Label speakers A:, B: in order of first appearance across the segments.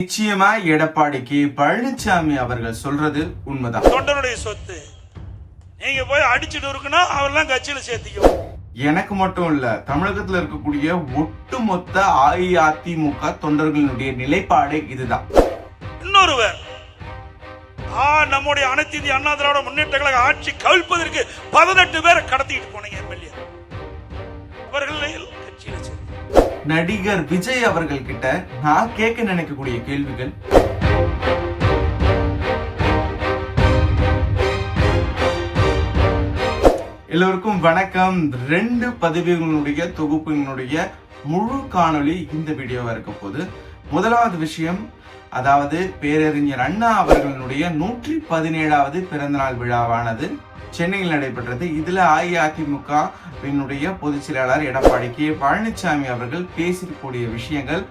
A: நிச்சயமா எடப்பாடிக்கு பழனிசாமி அவர்கள் சொல்றது உண்மைதான்.
B: தொண்டனுடைய சொத்து. நீங்க போய் அடிச்சுட்டு இருக்கணும் அவரெல்லாம் கட்சியில சேர்த்திக்கும்
A: எனக்கு மட்டும் இல்ல தமிழகத்துல இருக்கக்கூடிய ஒட்டுமொத்த அஇஅதிமுக தொண்டர்களினுடைய நிலைப்பாடு இதுதான்.
B: இன்னொருவர் ஆ நம்முடைய அனைத்து இந்திய அண்ணா திராவிட முன்னேற்ற கழக ஆட்சி கவிழ்ப்பதற்கு பதினெட்டு பேரை கடத்திட்டு போனீங்க எம்எல்ஏ. அவர்கள்
A: நடிகர் விஜய் அவர்கள் கிட்ட நான் கேட்க நினைக்கக்கூடிய கேள்விகள். எல்லோருக்கும் வணக்கம். ரெண்டு பதவிகளுடைய தொகுப்பினுடைய முழு காணொளி இந்த வீடியோவா இருக்க போது முதலாவது விஷயம் அதாவது பேரறிஞர் அண்ணா அவர்களுடைய நூற்றி பதினேழாவது பிறந்தநாள் விழாவானது. சென்னையில் நடைபெற்றது. இதில் அஇஅதிமுகவினுடைய பொதுச் செயலாளர் எடப்பாடி கே. பழனிசாமி அவர்கள் பேசக்கூடிய விஷயங்கள்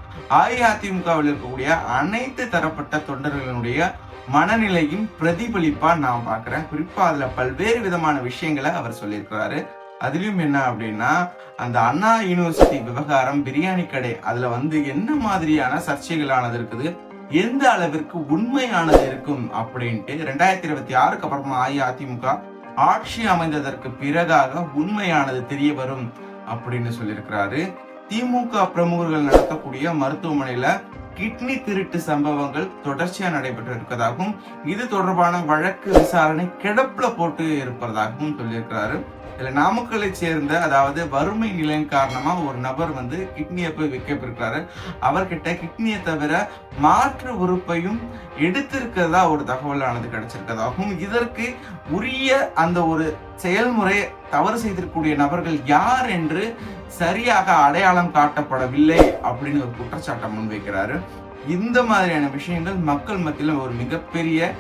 A: அஇஅதிமுகவில் இருக்கக்கூடிய அனைத்து தரப்பட்ட தொண்டர்களினுடைய மனநிலையும் பிரதிபலிப்பா நான் பார்க்குறேன். குறிப்பாக அதில் பல்வேறு விதமான விஷயங்களை அவர் சொல்லியிருக்கிறாரு. அதுலயும் என்ன அப்படின்னா அந்த அண்ணா யூனிவர்சிட்டி விவகாரம் பிரியாணி கடை அதுல வந்து என்ன மாதிரியான சர்ச்சைகளானது இருக்குது எந்த அளவிற்கு உண்மையானது இருக்கும் அப்படின்ட்டு ரெண்டாயிரத்தி இருபத்தி ஆறுக்கு அப்புறமா அஇஅதிமுக ஆட்சி அமைந்ததற்கு பிறகாக உண்மையானது தெரிய வரும் அப்படின்னு சொல்லியிருக்கிறாரு. திமுக பிரமுகர்கள் நடத்தக்கூடிய மருத்துவமனையில கிட்னி திருட்டு சம்பவங்கள் தொடர்ச்சியா நடைபெற்று இருப்பதாகவும் இது தொடர்பான வழக்கு விசாரணை கிடப்புல போட்டு இருப்பதாகவும் சொல்லியிருக்கிறாரு. இதில் நாமக்கலை சேர்ந்த அதாவது வறுமை நிலையின் காரணமாக ஒரு நபர் வந்து கிட்னியை போய் விற்கப்பட்டிருக்காரு அவர்கிட்ட கிட்னியை தவிர மாற்று உறுப்பையும் எடுத்திருக்கிறதா ஒரு தகவலானது கிடைச்சிருக்கதாகவும் இதற்கு உரிய அந்த ஒரு செயல்முறை தவறு செய்திருக்கக்கூடிய நபர்கள் யார் என்று சரியாக அடையாளம் காட்டப்படவில்லை அப்படின்னு ஒரு குற்றச்சாட்டை முன்வைக்கிறாரு. இந்த மாதிரியான விஷயங்கள் மக்கள் மத்தியில் ஒரு மிகப்பெரிய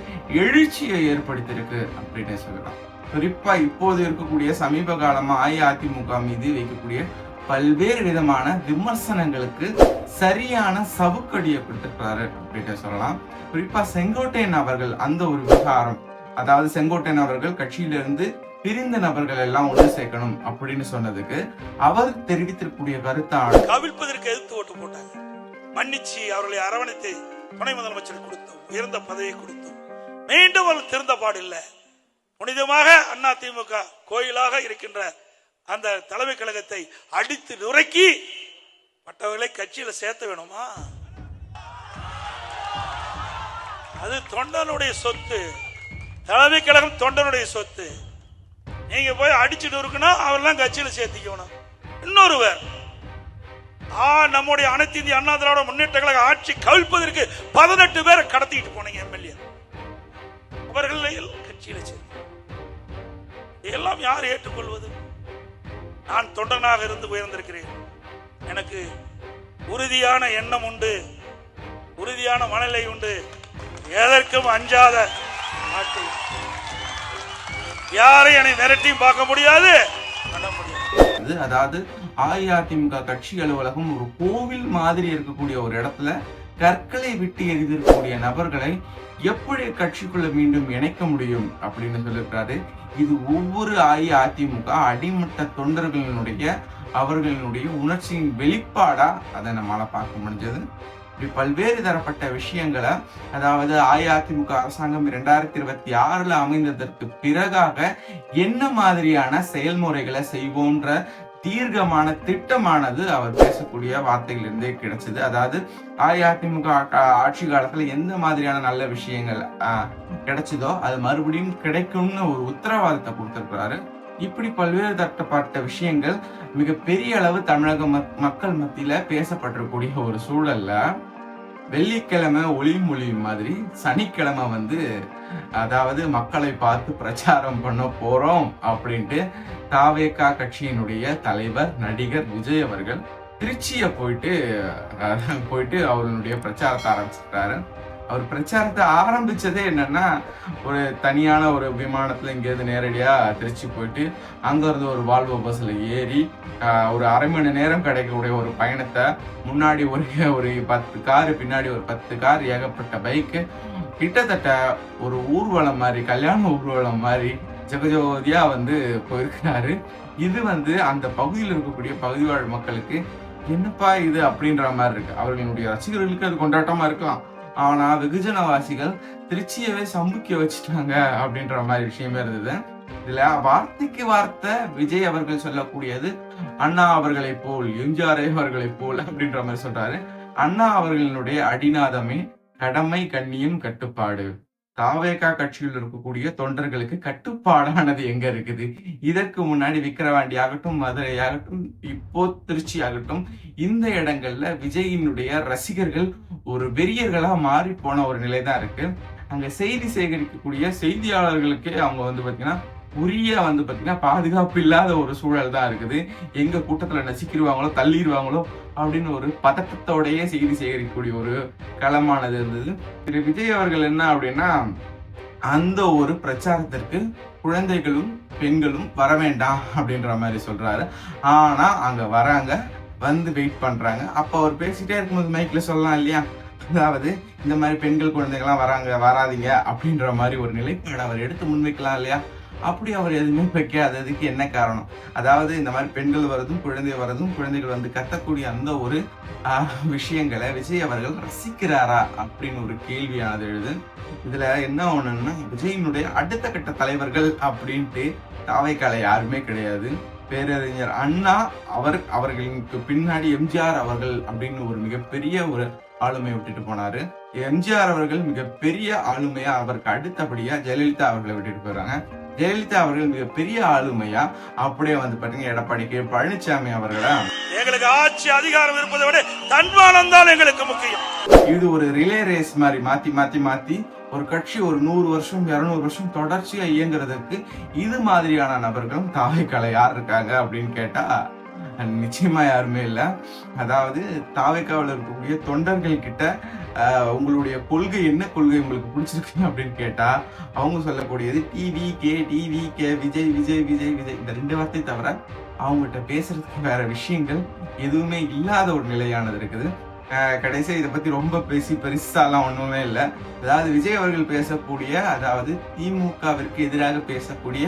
A: எழுச்சியை ஏற்படுத்தியிருக்கு அப்படின்னு சொல்லலாம். குறிப்பா இப்போது இருக்கக்கூடிய சமீப காலமா அஇஅதிமுக மீது வைக்கக்கூடிய பல்வேறு விதமான விமர்சனங்களுக்கு சரியான சவுக்கடியை கொடுத்துருக்கிறாரு அப்படின்ட்டு சொல்லலாம். குறிப்பா செங்கோட்டையன் அவர்கள் அந்த ஒரு விவகாரம் அதாவது செங்கோட்டையன் அவர்கள் கட்சியிலிருந்து பிரிந்த நபர்கள் எல்லாம் ஒன்று சேர்க்கணும் அப்படின்னு சொன்னதுக்கு அவர் தெரிவித்திருக்கூடிய கருத்தான
B: கவிழ்ப்பதற்கு எதிர்த்து ஓட்டு போட்டாங்க. மன்னிச்சு அவர்களை அரவணைத்து துணை முதலமைச்சர் கொடுத்தோம் உயர்ந்த பதவி கொடுத்தோம். மீண்டும் அவர்கள் பாடு பாடில்லை புனிதமாக அண்ணா திமுக கோயிலாக இருக்கின்ற அந்த தலைமை கழகத்தை அடித்து நுரைக்கி மற்றவர்களை கட்சியில சேர்த்த வேணுமா? அது தொண்டனுடைய சொத்து. தலைமை கழகம் தொண்டனுடைய சொத்து. நீங்க போய் அடிச்சுட்டு இருக்கணும் அவரெல்லாம் கட்சியில சேர்த்திக்கணும். இன்னொருவர் ஆ நம்முடைய அனைத்து இந்திய அண்ணா திராவிட முன்னேற்ற கழக ஆட்சி கவிழ்ப்பதற்கு பதினெட்டு பேரை கடத்திட்டு போனீங்க எம்எல்ஏ. அவர்கள் கட்சியில சேர்த்து இதெல்லாம் யார் ஏற்றுக்கொள்வது? நான் தொண்டனாக இருந்து உயர்ந்திருக்கிறேன். எனக்கு உறுதியான எண்ணம் உண்டு. உறுதியான மனநிலை உண்டு. எதற்கும் அஞ்சாத நாட்டில் யாரையும் என்னை மிரட்டியும் பார்க்க முடியாது? முடியாது.
A: அதாவது அஇஅதிமுக கட்சி அலுவலகம் ஒரு கோவில் மாதிரி இருக்கக்கூடிய ஒரு இடத்துல கற்களை விட்டு எரிதிருக்கக்கூடிய நபர்களை எப்படி கட்சிக்குள்ள மீண்டும் இணைக்க முடியும் அப்படின்னு சொல்லியிருக்காரு இது ஒவ்வொரு அஇஅதிமுக அடிமட்ட தொண்டர்களினுடைய அவர்களினுடைய உணர்ச்சியின் வெளிப்பாடா அதை நம்மளால பார்க்க முடிஞ்சது. இப்படி பல்வேறு தரப்பட்ட விஷயங்களை அதாவது அஇஅதிமுக அரசாங்கம் இரண்டாயிரத்தி இருபத்தி ஆறுல அமைந்ததற்கு பிறகாக என்ன மாதிரியான செயல்முறைகளை செய்வோன்ற தீர்க்கமான திட்டமானது அவர் பேசக்கூடிய வார்த்தைகளிலிருந்தே கிடைச்சது. அதாவது அஇஅதிமுக ஆ- ஆட்சி காலத்துல எந்த மாதிரியான நல்ல விஷயங்கள் கிடைச்சதோ அது மறுபடியும் கிடைக்கும்னு ஒரு உத்தரவாதத்தை கொடுத்திருக்கிறாரு. இப்படி பல்வேறு தட்டப்பட்ட விஷயங்கள் மிக பெரிய அளவு தமிழக மக்கள் மத்தியில பேசப்பட்டிருக்கூடிய ஒரு சூழல்ல வெள்ளிக்கிழமை ஒளியும் ஒளியும் மாதிரி சனிக்கிழமை வந்து அதாவது மக்களை பார்த்து பிரச்சாரம் பண்ண போறோம் அப்படின்ட்டு தாவேகா கட்சியினுடைய தலைவர் நடிகர் விஜய் அவர்கள் திருச்சியை போயிட்டு போயிட்டு அவருடைய பிரச்சாரத்தை ஆரம்பிச்சிட்டாரு. அவர் பிரச்சாரத்தை ஆரம்பிச்சதே என்னன்னா ஒரு தனியான ஒரு விமானத்துல இங்கேருந்து நேரடியா திருச்சி போயிட்டு அங்கேருந்து ஒரு வால்வோ பஸ்ல ஏறி ஒரு அரை மணி நேரம் கிடைக்கக்கூடிய ஒரு பயணத்தை முன்னாடி ஒரு ஒரு பத்து கார் பின்னாடி ஒரு பத்து கார் ஏகப்பட்ட பைக்கு கிட்டத்தட்ட ஒரு ஊர்வலம் மாதிரி கல்யாண ஊர்வலம் மாதிரி ஜெகஜோதியா வந்து போயிருக்கிறாரு. இது வந்து அந்த பகுதியில் இருக்கக்கூடிய பகுதி வாழ் மக்களுக்கு என்னப்பா இது? அப்படின்ற மாதிரி இருக்கு. அவர்களுடைய ரசிகர்களுக்கு அது கொண்டாட்டமா இருக்கலாம். ஆனா வெகுஜனவாசிகள் திருச்சியவே சமுக்கி வச்சுட்டாங்க அப்படின்ற மாதிரி விஷயமே இருந்தது. இதுல வார்த்தைக்கு வார்த்தை விஜய் அவர்கள் சொல்லக்கூடியது அண்ணா அவர்களை போல் எம்ஜிஆரே அவர்களை போல் அப்படின்ற மாதிரி சொல்றாரு. அண்ணா அவர்களினுடைய அடிநாதமே கடமை கண்ணியம் கட்டுப்பாடு. தாவேகா கட்சியில் இருக்கக்கூடிய தொண்டர்களுக்கு கட்டுப்பாடானது எங்க இருக்குது? இதற்கு முன்னாடி விக்கிரவாண்டி ஆகட்டும் மதுரை ஆகட்டும் இப்போ திருச்சி ஆகட்டும் இந்த இடங்கள்ல விஜயினுடைய ரசிகர்கள் ஒரு வெறியர்களா மாறி போன ஒரு நிலை தான் இருக்கு. அங்க செய்தி சேகரிக்கக்கூடிய செய்தியாளர்களுக்கே அவங்க வந்து பாத்தீங்கன்னா உரிய வந்து பாத்தீங்கன்னா பாதுகாப்பு இல்லாத ஒரு சூழல் தான் இருக்குது. எங்க கூட்டத்துல நசிக்கிடுவாங்களோ தள்ளிடுவாங்களோ அப்படின்னு ஒரு பதட்டத்தோடையே செய்தி சேகரிக்கக்கூடிய ஒரு களமானது இருந்தது. திரு விஜய் அவர்கள் என்ன அப்படின்னா அந்த ஒரு பிரச்சாரத்திற்கு குழந்தைகளும் பெண்களும் வர வேண்டாம் அப்படின்ற மாதிரி சொல்றாரு. ஆனா அங்க வராங்க வந்து வெயிட் பண்றாங்க. அப்போ அவர் பேசிட்டே இருக்கும்போது மைக்ல சொல்லலாம் இல்லையா? அதாவது இந்த மாதிரி பெண்கள் குழந்தைகள்லாம் வராங்க வராதீங்க அப்படின்ற மாதிரி ஒரு நிலைப்பாடு அவர் எடுத்து முன்வைக்கலாம் இல்லையா? அப்படி அவர் எதுவுமே வைக்காததுக்கு என்ன காரணம்? அதாவது இந்த மாதிரி பெண்கள் வரதும் குழந்தை வரதும் குழந்தைகள் வந்து கத்தக்கூடிய அந்த ஒரு விஷயங்களை விஜய் அவர்கள் ரசிக்கிறாரா? அப்படின்னு ஒரு கேள்வியானது எழுது. இதுல என்ன ஒண்ணுன்னா விஜயினுடைய அடுத்த கட்ட தலைவர்கள் அப்படின்ட்டு தாவைக்கால யாருமே கிடையாது. பேரறிஞர் அண்ணா அவர் அவர்களுக்கு பின்னாடி எம்ஜிஆர் அவர்கள் அப்படின்னு ஒரு மிகப்பெரிய ஒரு ஆளுமையை விட்டுட்டு போனாரு. எம்ஜிஆர் அவர்கள் மிகப்பெரிய ஆளுமையா அவருக்கு அடுத்தபடியா ஜெயலலிதா அவர்களை விட்டுட்டு போறாங்க ஜெயலலிதா அவர்கள் மிகப்பெரிய ஆளுமையா அப்படியே வந்து பாத்தீங்கன்னா எடப்பாடி கே. பழனிசாமி அவர்களா
B: எங்களுக்கு ஆட்சி அதிகாரம் இருப்பதை விட தன்மானம் தான் எங்களுக்கு முக்கியம்.
A: இது ஒரு ரிலே ரேஸ் மாதிரி மாத்தி மாத்தி மாத்தி ஒரு கட்சி ஒரு நூறு வருஷம் இருநூறு வருஷம் தொடர்ச்சியா இயங்குறதுக்கு இது மாதிரியான நபர்களும் தாவைக்கால யார் இருக்காங்க அப்படின்னு கேட்டா நிச்சயமா யாருமே இல்லை. அதாவது தாவைக்காவில் இருக்கக்கூடிய தொண்டர்கள் கிட்ட உங்களுடைய கொள்கை என்ன கொள்கை உங்களுக்கு பிடிச்சிருக்கு அப்படின்னு கேட்டா அவங்க சொல்லக்கூடியது TV K TV K Vijay Vijay Vijay Vijay. இந்த ரெண்டு வார்த்தை தவிர அவங்ககிட்ட பேசுறதுக்கு வேற விஷயங்கள் எதுவுமே இல்லாத ஒரு நிலையானது இருக்குது. கடைசியாக இதை பற்றி ரொம்ப பேசி பெருசாலாம் ஒன்றுமே இல்லை. அதாவது விஜய் அவர்கள் பேசக்கூடிய அதாவது திமுகவிற்கு எதிராக பேசக்கூடிய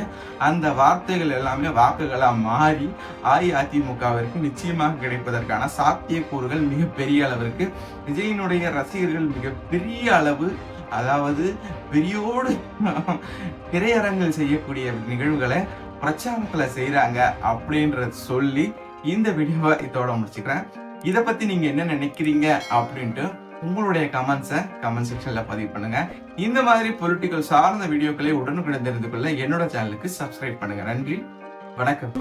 A: அந்த வார்த்தைகள் எல்லாமே வாக்குகளாக மாறி அஇஅதிமுகவிற்கு நிச்சயமாக கிடைப்பதற்கான சாத்தியக்கூறுகள் மிகப்பெரிய அளவிற்கு. விஜயினுடைய ரசிகர்கள் மிகப்பெரிய அளவு அதாவது பெரியோடு திரையரங்கில் செய்யக்கூடிய நிகழ்வுகளை பிரச்சாரத்தில் செய்கிறாங்க அப்படின்றத சொல்லி இந்த வீடியோவை இதோட முடிச்சுக்கிறேன். இதை பத்தி நீங்க என்ன நினைக்கிறீங்க அப்படின்ட்டு உங்களுடைய கமெண்ட்ஸை கமெண்ட் செக்ஷன்ல பதிவு பண்ணுங்க. இந்த மாதிரி பொலிட்டிக்கல் சார்ந்த வீடியோக்களை உடனுக்குடன் தெரிந்து கொள்ள என்னோட சேனலுக்கு சப்ஸ்கிரைப் பண்ணுங்க. நன்றி. வணக்கம்.